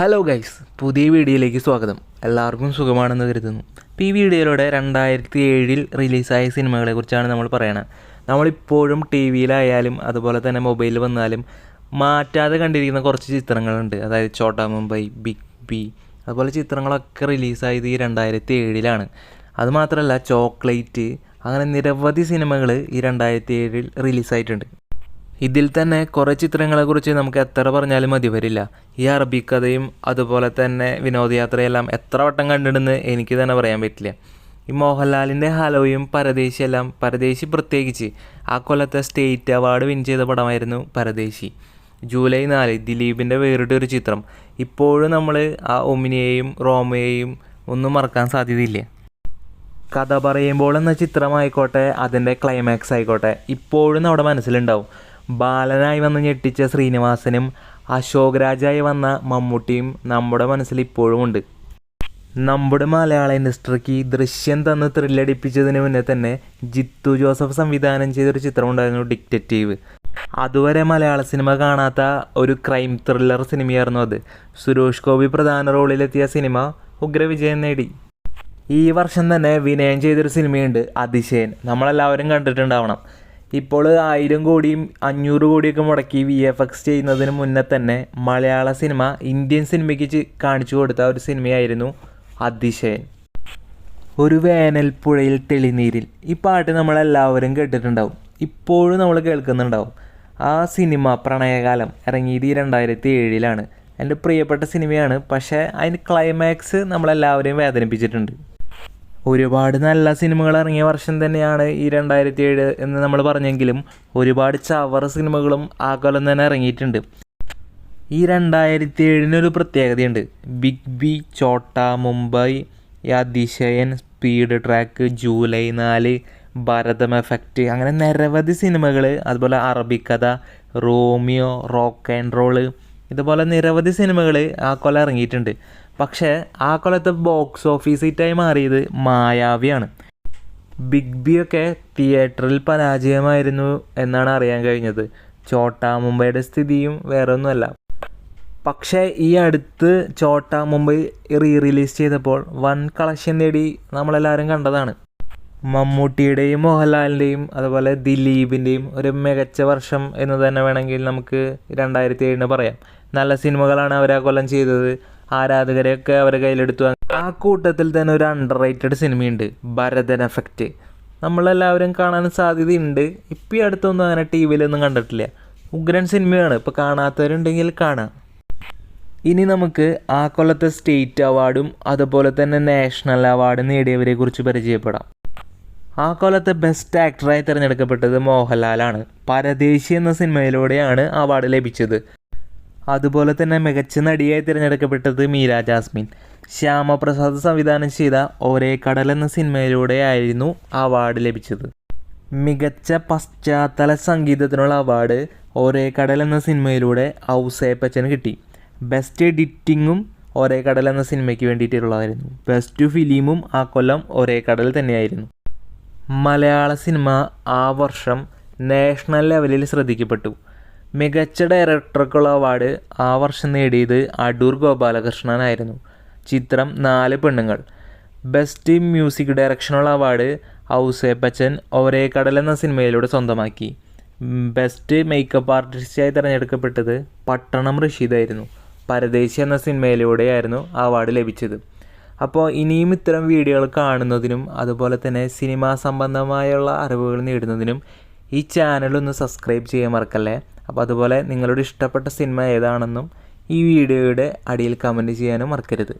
Hello guys പുതിയ വീഡിയോയിലേക്ക് സ്വാഗതം. എല്ലാവർക്കും സുഖമാണെന്ന് കരുതുന്നു. ഇപ്പോൾ ഈ വീഡിയോയിലൂടെ രണ്ടായിരത്തി ഏഴിൽ റിലീസായ സിനിമകളെക്കുറിച്ചാണ് നമ്മൾ പറയണത് നമ്മളിപ്പോഴും ടി വിയിലായാലും അതുപോലെ തന്നെ മൊബൈലിൽ വന്നാലും മാറ്റാതെ കണ്ടിരിക്കുന്ന കുറച്ച് ചിത്രങ്ങളുണ്ട്. അതായത് ചോട്ടാ മുംബൈ ബിഗ് ബി അതുപോലെ ചിത്രങ്ങളൊക്കെ റിലീസായത് ഈ രണ്ടായിരത്തി ഏഴിലാണ് അതുമാത്രമല്ല ചോക്ലേറ്റ് അങ്ങനെ നിരവധി സിനിമകൾ ഈ രണ്ടായിരത്തി ഏഴിൽ റിലീസായിട്ടുണ്ട്. ഇതിൽ തന്നെ കുറേ ചിത്രങ്ങളെക്കുറിച്ച് നമുക്ക് എത്ര പറഞ്ഞാലും മതി വരില്ല. ഈ അറബി കഥയും അതുപോലെ തന്നെ വിനോദയാത്രയെല്ലാം എത്ര വട്ടം കണ്ടിട്ടുണ്ടെന്ന് എനിക്ക് തന്നെ പറയാൻ പറ്റില്ല. ഈ മോഹൻലാലിന്റെ ഹലോയും പരദേശിയെല്ലാം പരദേശി പ്രത്യേകിച്ച് ആ കൊല്ലത്തെ സ്റ്റേറ്റ് അവാർഡ് വിൻ ചെയ്ത പടമായിരുന്നു പരദേശി. ജൂലൈ നാല് ദിലീപിന്റെ വേറിട്ട ഒരു ചിത്രം. ഇപ്പോഴും നമ്മൾ ആ ഒമിനിയെയും റോമയെയും ഒന്നും മറക്കാൻ സാധ്യതയില്ല. കഥ പറയുമ്പോൾ എന്ന ചിത്രമായിക്കോട്ടെ അതിന്റെ ക്ലൈമാക്സ് ആയിക്കോട്ടെ ഇപ്പോഴും നമ്മുടെ മനസ്സിലുണ്ടാവും. ബാലനായി വന്ന് ഞെട്ടിച്ച ശ്രീനിവാസനും അശോക് രാജായി വന്ന മമ്മൂട്ടിയും നമ്മുടെ മനസ്സിൽ ഇപ്പോഴും ഉണ്ട്. നമ്മുടെ മലയാള ഇൻഡസ്ട്രിക്ക് ദൃശ്യം തന്ന് ത്രില്ലടിപ്പിച്ചതിന് മുന്നേ തന്നെ ജിത്തു ജോസഫ് സംവിധാനം ചെയ്തൊരു ചിത്രമുണ്ടായിരുന്നു ഡിക്റ്ററ്റീവ്. അതുവരെ മലയാള സിനിമ കാണാത്ത ഒരു ക്രൈം ത്രില്ലർ സിനിമയായിരുന്നു അത്. സുരേഷ് ഗോപി പ്രധാന റോളിലെത്തിയ സിനിമ ഉഗ്രവിജയം നേടി. ഈ വർഷം തന്നെ വിനയം ചെയ്തൊരു സിനിമയുണ്ട് അതിശയൻ. നമ്മളെല്ലാവരും കണ്ടിട്ടുണ്ടാവണം. ഇപ്പോൾ ആയിരം കോടിയും അഞ്ഞൂറ് കോടിയൊക്കെ മുടക്കി വി എഫ് എക്സ് ചെയ്യുന്നതിന് മുന്നേ തന്നെ മലയാള സിനിമ ഇന്ത്യൻ സിനിമയ്ക്ക് കാണിച്ചു കൊടുത്ത ഒരു സിനിമയായിരുന്നു അതിശയൻ. ഒരു വേനൽപ്പുഴയിൽ തെളിനീരിൽ. ഈ പാട്ട് നമ്മളെല്ലാവരും കേട്ടിട്ടുണ്ടാവും. ഇപ്പോഴും നമ്മൾ കേൾക്കുന്നുണ്ടാവും. ആ സിനിമ പ്രണയകാലം ഇറങ്ങിയത് ഈ രണ്ടായിരത്തി ഏഴിലാണ് എന്റെ പ്രിയപ്പെട്ട സിനിമയാണ്. പക്ഷേ അതിന് ക്ലൈമാക്സ് നമ്മളെല്ലാവരെയും വേദനിപ്പിച്ചിട്ടുണ്ട്. ഒരുപാട് നല്ല സിനിമകൾ ഇറങ്ങിയ വർഷം തന്നെയാണ് ഈ രണ്ടായിരത്തി ഏഴ് എന്ന് നമ്മൾ പറഞ്ഞെങ്കിലും ഒരുപാട് ചവർ സിനിമകളും ആ കൊല്ലം തന്നെ ഇറങ്ങിയിട്ടുണ്ട്. ഈ രണ്ടായിരത്തി ഏഴിനൊരു പ്രത്യേകതയുണ്ട്. Big B Chotta Mumbai Athisayan speed track July നാല് ഭരതം എഫക്റ്റ് അങ്ങനെ നിരവധി സിനിമകൾ അതുപോലെ Arabikkatha Romeo rock and roll ഇതുപോലെ നിരവധി സിനിമകൾ ആ കൊല്ലം ഇറങ്ങിയിട്ടുണ്ട്. പക്ഷേ ആ കൊല്ലത്തെ ബോക്സ് ഓഫീസ് ഹിറ്റായി മാറിയത് മായാവിയാണ്. ബിഗ് ബി ഒക്കെ തിയേറ്ററിൽ പരാജയമായിരുന്നു എന്നാണ് അറിയാൻ കഴിഞ്ഞത്. ചോട്ടാ മുംബൈയുടെ സ്ഥിതിയും വേറെ ഒന്നുമല്ല പക്ഷേ ഈ അടുത്ത് ചോട്ട മുംബൈ റീ റിലീസ് ചെയ്തപ്പോൾ വൺ കളക്ഷൻ നേടി നമ്മളെല്ലാവരും കണ്ടതാണ്. മമ്മൂട്ടിയുടെയും മോഹൻലാലിന്റെയും അതുപോലെ ദിലീപിന്റെയും ഒരു മികച്ച വർഷം എന്ന് തന്നെ വേണമെങ്കിൽ നമുക്ക് രണ്ടായിരത്തി ഏഴിന് പറയാം. നല്ല സിനിമകളാണ് അവർ ആ കൊല്ലം ചെയ്തത്. ആരാധകരെയൊക്കെ അവരെ കയ്യിലെടുത്തു ആ കൂട്ടത്തിൽ തന്നെ ഒരു അണ്ടർ റേറ്റഡ് സിനിമയുണ്ട് ഭരതൻ എഫക്റ്റ് നമ്മളെല്ലാവരും കാണാൻ സാധ്യതയുണ്ട്. ഇപ്പം ഈ അടുത്തൊന്നും അങ്ങനെ ടി വിയിലൊന്നും കണ്ടിട്ടില്ല. ഉഗ്രൻ സിനിമയാണ് ഇപ്പോൾ കാണാത്തവരുണ്ടെങ്കിൽ കാണാം. ഇനി നമുക്ക് ആ കൊല്ലത്തെ സ്റ്റേറ്റ് അവാർഡും അതുപോലെ തന്നെ നാഷണൽ അവാർഡ് നേടിയവരെ കുറിച്ച് പരിചയപ്പെടാം. ആ കൊല്ലത്തെ ബെസ്റ്റ് ആക്ടറായി തിരഞ്ഞെടുക്കപ്പെട്ടത് മോഹൻലാലാണ്. പരദേശി എന്ന സിനിമയിലൂടെയാണ് അവാർഡ് ലഭിച്ചത്. അതുപോലെ തന്നെ മികച്ച നടിയായി തിരഞ്ഞെടുക്കപ്പെട്ടത് മീര ജാസ്മിൻ. ശ്യാമപ്രസാദ് സംവിധാനം ചെയ്ത ഒരേ കടൽ എന്ന സിനിമയിലൂടെയായിരുന്നു അവാർഡ് ലഭിച്ചത്. മികച്ച പശ്ചാത്തല സംഗീതത്തിനുള്ള അവാർഡ് ഒരേ കടൽ എന്ന സിനിമയിലൂടെ ഔസേപ്പച്ചന് കിട്ടി. ബെസ്റ്റ് എഡിറ്റിങ്ങും ഒരേ കടൽ എന്ന സിനിമയ്ക്ക് വേണ്ടിയിട്ടുള്ളതായിരുന്നു. ബെസ്റ്റ് ഫിലിമും ആ കൊല്ലം ഒരേ കടൽ തന്നെയായിരുന്നു. മലയാള സിനിമ ആ വർഷം നാഷണൽ ലെവലിൽ ശ്രദ്ധിക്കപ്പെട്ടു. മികച്ച ഡയറക്ടർക്കുള്ള അവാർഡ് ആ വർഷം നേടിയത് അടൂർ ഗോപാലകൃഷ്ണനായിരുന്നു ചിത്രം നാല് പെണ്ണുങ്ങൾ. ബെസ്റ്റ് മ്യൂസിക് ഡയറക്ഷനുള്ള അവാർഡ് ഔസേപ്പച്ചൻ ഒരേ കടൽ എന്ന സിനിമയിലൂടെ സ്വന്തമാക്കി. ബെസ്റ്റ് മേക്കപ്പ് ആർട്ടിസ്റ്റായി തിരഞ്ഞെടുക്കപ്പെട്ടത് പട്ടണം റഷീദായിരുന്നു പരദേശി എന്ന സിനിമയിലൂടെയായിരുന്നു അവാർഡ് ലഭിച്ചത്. അപ്പോൾ ഇനിയും ഇത്തരം വീഡിയോകൾ കാണുന്നതിനും അതുപോലെ തന്നെ സിനിമാ സംബന്ധമായുള്ള അറിവുകൾ നേടുന്നതിനും ഈ ചാനലൊന്ന് സബ്സ്ക്രൈബ് ചെയ്യാൻ മറക്കല്ലേ? അപ്പോൾ അതുപോലെ നിങ്ങളുടെ ഇഷ്ടപ്പെട്ട സിനിമ ഏതാണെന്നും ഈ വീഡിയോയുടെ അടിയിൽ കമന്റ് ചെയ്യാനും മറക്കരുത്.